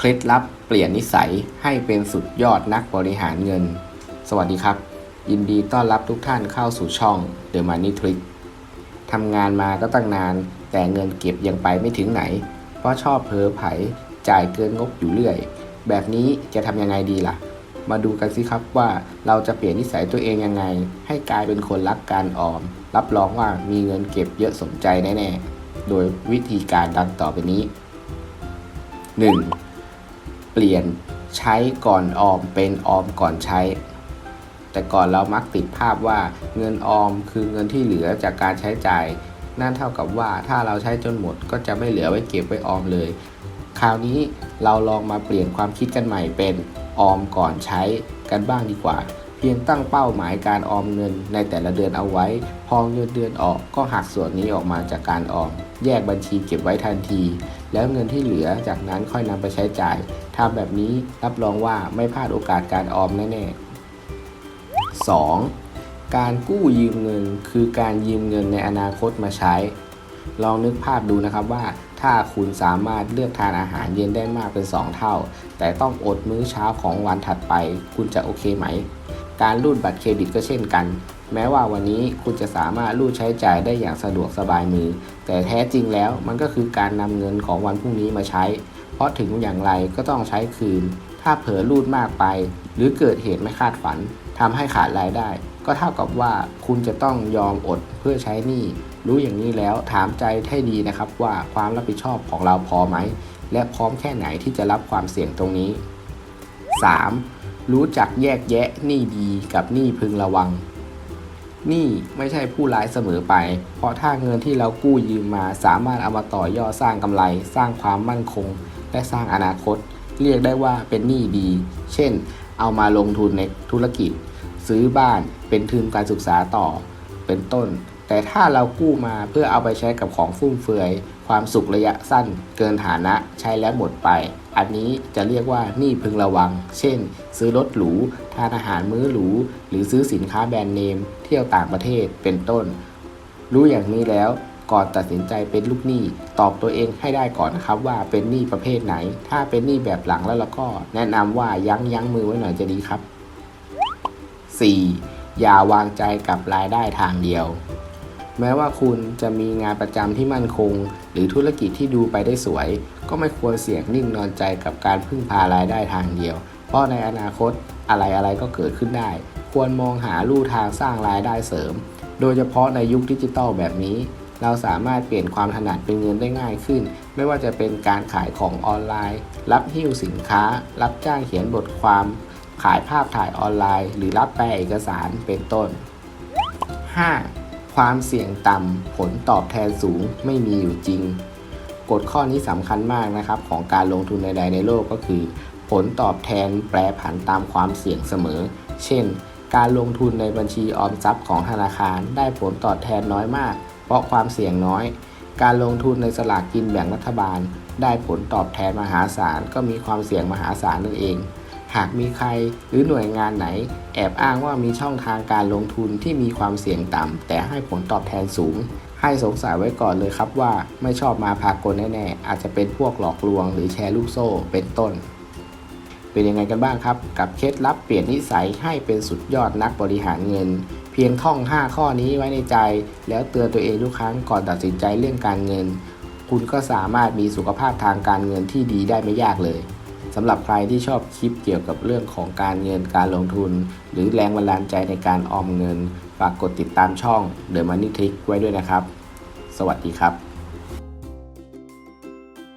เคล็ดลับเปลี่ยนนิสัยให้เป็นสุดยอดนักบริหารเงิน สวัสดีครับ ยินดีต้อนรับทุกท่านเข้าสู่ช่อง The Money Trick ทำงานมาก็ตั้งนาน แต่เงินเก็บยังไปไม่ถึงไหน เพราะชอบเพ้อไผจ่ายเกินงบอยู่เรื่อย แบบนี้จะทำยังไงดีล่ะ มาดูกันสิครับว่าเราจะเปลี่ยนนิสัยตัวเองยังไง ให้กลายเป็นคนรักการออม รับรองว่ามีเงินเก็บเยอะสมใจแน่ๆ โดยวิธีการดังต่อไปนี้ 1. เปลี่ยนใช้ก่อนออมเป็นออมก่อนใช้ แต่ก่อนเรามักติดภาพว่าเงินออมคือเงินที่เหลือจากการใช้จ่าย นั่นเท่ากับว่าถ้าเราใช้จนหมดก็จะไม่เหลือไว้เก็บไว้ออมเลย คราวนี้เราลองมาเปลี่ยนความคิดกันใหม่เป็นออมก่อนใช้กันบ้างดีกว่า เพียงตั้งเป้าหมายการออมเงินในแต่ละเดือนเอาไว้ พอเงินเดือนออกก็หักส่วนนี้ออกมาจากการออม แยกบัญชีเก็บไว้ทันที แล้วเงินที่เหลือจากนั้นค่อยนำไปใช้จ่ายทำแบบนี้รับรองว่าไม่พลาดโอกาสการออมแน่ๆ 2. การกู้ยืมเงินคือการยืมเงินในอนาคตมาใช้ ลองนึกภาพดูนะครับว่าถ้าคุณสามารถเลือกทานอาหารเย็นได้มากเป็น 2 เท่า แต่ต้องอดมื้อเช้าของวันถัดไป คุณจะโอเคไหม การรูดบัตรเครดิตก็เช่นกัน แม้ว่าวันนี้คุณจะสามารถรูดใช้จ่ายได้อย่างสะดวกสบายมือ แต่แท้จริงแล้วมันก็คือการนำเงินของวันพรุ่งนี้มาใช้ เพราะถึงอย่างไรก็ต้องใช้คืน ถ้าเผลอรูดมากไป หรือเกิดเหตุไม่คาดฝันทำให้ขาดรายได้ ก็เท่ากับว่าคุณจะต้องยอมอดเพื่อใช้หนี้รู้อย่างนี้แล้วถามใจให้ดีนะครับว่าความรับผิดชอบของเราพอไหม และพร้อมแค่ไหนที่จะรับความเสี่ยงตรงนี้ 3. รู้จักแยกแยะหนี้ดีกับหนี้พึงระวังหนี้ไม่ใช่ผู้ร้ายเสมอไป เพราะถ้าเงินที่เรากู้ยืมมาสามารถเอามาต่อยอดสร้างกำไร สร้างความมั่นคง และสร้างอนาคต เรียกได้ว่าเป็นหนี้ดี เช่น เอามาลงทุนในธุรกิจ ซื้อบ้านเป็นทุนการศึกษาต่อ เป็นต้น แต่ถ้าเรากู้มาเพื่อเอาไปใช้กับของฟุ่มเฟือย ความสุขระยะสั้นเกินฐานะใช้แล้วหมดไป อันนี้จะเรียกว่าหนี้พึงระวัง เช่น ซื้อรถหรู ทานอาหารมื้อหรู หรือซื้อสินค้าแบรนด์เนม เที่ยวต่างประเทศเป็นต้น รู้อย่างนี้แล้วก่อนตัดสินใจเป็นลูกหนี้ตอบตัวเองให้ได้ก่อนนะครับว่าเป็นหนี้ประเภทไหน ถ้าเป็นหนี้แบบหลังแล้วแล้วก็แนะนำว่ายั้งยั้งมือไว้หน่อยจะดีครับ 4. อย่าวางใจกับรายได้ทางเดียว แม้ว่าคุณจะมีงานประจำที่มั่นคง หรือธุรกิจที่ดูไปได้สวย ก็ไม่ควรเสี่ยงนิ่งนอนใจกับการพึ่งพารายได้ทางเดียว เพราะในอนาคตอะไรอะไรก็เกิดขึ้นได้ ควรมองหาลู่ทางสร้างรายได้เสริม โดยเฉพาะในยุคดิจิตอลแบบนี้ เราสามารถเปลี่ยนความถนัดเป็นเงินได้ง่ายขึ้น ไม่ว่าจะเป็นการขายของออนไลน์ รับหิ้วสินค้า รับจ้างเขียนบทความ ขายภาพถ่ายออนไลน์ หรือรับแปลเอกสารเป็นต้น 5. ความเสี่ยงต่ำผลตอบแทนสูงไม่มีอยู่จริง กฎข้อนี้สำคัญมากนะครับของการลงทุนใดๆในโลกก็คือ ผลตอบแทนแปรผันตามความเสี่ยงเสมอ เช่น การลงทุนในบัญชีออมทรัพย์ของธนาคารได้ผลตอบแทนน้อยมาก เพราะความเสี่ยงน้อย การลงทุนในสลากกินแบ่งรัฐบาล ได้ผลตอบแทนมหาศาลก็มีความเสี่ยงมหาศาลนั่นเอง หากมีใครหรือหน่วยงานไหน แอบอ้างว่ามีช่องทางการลงทุนที่มีความเสี่ยงต่ำ แต่ให้ผลตอบแทนสูง ให้สงสัยไว้ก่อนเลยครับว่าไม่ชอบมาพากลแน่ๆ อาจจะเป็นพวกหลอกลวง หรือแชร์ลูกโซ่ เป็นต้น เป็นยังไงกันบ้างครับ กับเคล็ดลับเปลี่ยนนิสัยให้เป็นสุดยอดนักบริหารเงิน เพียงท่อง 5 ข้อนี้ไว้ในใจ แล้วเตือนตัวเองทุกครั้งก่อนตัดสินใจเรื่องการเงิน คุณก็สามารถมีสุขภาพทางการเงินที่ดีได้ไม่ยากเลย สำหรับใครที่ชอบคลิปเกี่ยวกับเรื่องของการเงินการลงทุน หรือแรงบันดาลใจในการออมเงิน ฝากกดติดตามช่อง The Money Trick ไว้ด้วยนะครับ สวัสดีครับ